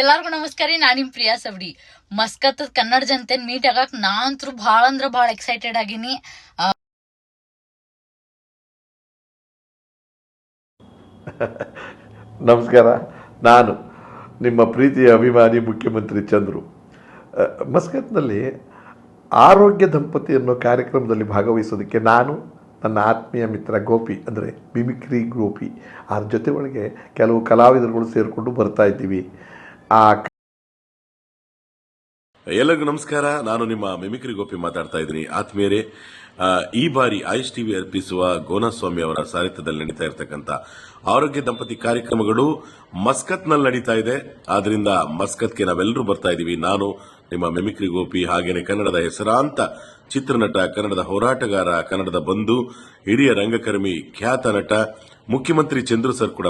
ಎಲ್ಲಾರ್ಗು ನಮಸ್ಕಾರ ರೀ ನಾನು ನಿಮ್ ಪ್ರಿಯಾ ಸಬ್ಡಿ ಮಸ್ಕತ್ ಕನ್ನಡ ಜನತೆ ಮೀಟ್ ಆಗಕ್ಕೆ ನಾ ಬಹಳ ಅಂದ್ರೆ ಭಾಳ ಎಕ್ಸೈಟೆಡ್ ಆಗಿನಿ. ನಮಸ್ಕಾರ. ನಾನು ನಿಮ್ಮ ಪ್ರೀತಿಯ ಅಭಿಮಾನಿ ಮುಖ್ಯಮಂತ್ರಿ ಚಂದ್ರು. ಮಸ್ಕತ್ನಲ್ಲಿ ಆರೋಗ್ಯ ದಂಪತಿ ಅನ್ನೋ ಕಾರ್ಯಕ್ರಮದಲ್ಲಿ ಭಾಗವಹಿಸೋದಕ್ಕೆ ನಾನು, ನನ್ನ ಆತ್ಮೀಯ ಮಿತ್ರ ಗೋಪಿ, ಅಂದರೆ ಮಿಮಿಕ್ರಿ ಗೋಪಿ ಅದ್ರ ಜೊತೆ ಒಳಗೆ ಕೆಲವು ಕಲಾವಿದರುಗಳು ಸೇರಿಕೊಂಡು ಬರ್ತಾ ಇದ್ದೀವಿ. ಆ ಎಲ್ಲರಿಗೂ ನಮಸ್ಕಾರ. ನಾನು ನಿಮ್ಮ ಮಿಮಿಕ್ರಿ ಗೋಪಿ ಮಾತಾಡ್ತಾ ಇದ್ದೀನಿ. ಆತ್ಮೀಯರೇ ಈ ಬಾರಿ ಆಯುಷ್ ಟಿವಿ ಅರ್ಪಿಸುವ ಗೋನಸ್ವಾಮಿ ಅವರ ಸಾಹಿತ್ಯದಲ್ಲಿ ನಡೀತಾ ಇರತಕ್ಕಂತ ಆರೋಗ್ಯ ದಂಪತಿ ಕಾರ್ಯಕ್ರಮಗಳು ಮಸ್ಕತ್ನಲ್ಲಿ ನಡೀತಾ ಇದೆ. ಆದ್ರಿಂದ ಮಸ್ಕತ್ಗೆ ನಾವೆಲ್ಲರೂ ಬರ್ತಾ ಇದ್ದೀವಿ. ನಾನು, ನಿಮ್ಮ ಮಿಮಿಕ್ರಿ ಗೋಪಿ, ಹಾಗೇನೆ ಕನ್ನಡದ ಹೆಸರಾಂತ ಚಿತ್ರನಟ, ಕನ್ನಡದ ಹೋರಾಟಗಾರ, ಕನ್ನಡದ ಬಂಧು, ಹಿರಿಯ ರಂಗಕರ್ಮಿ, ಖ್ಯಾತ ನಟ, ಮುಖ್ಯಮಂತ್ರಿ ಚಂದ್ರು ಸರ್ ಕೂಡ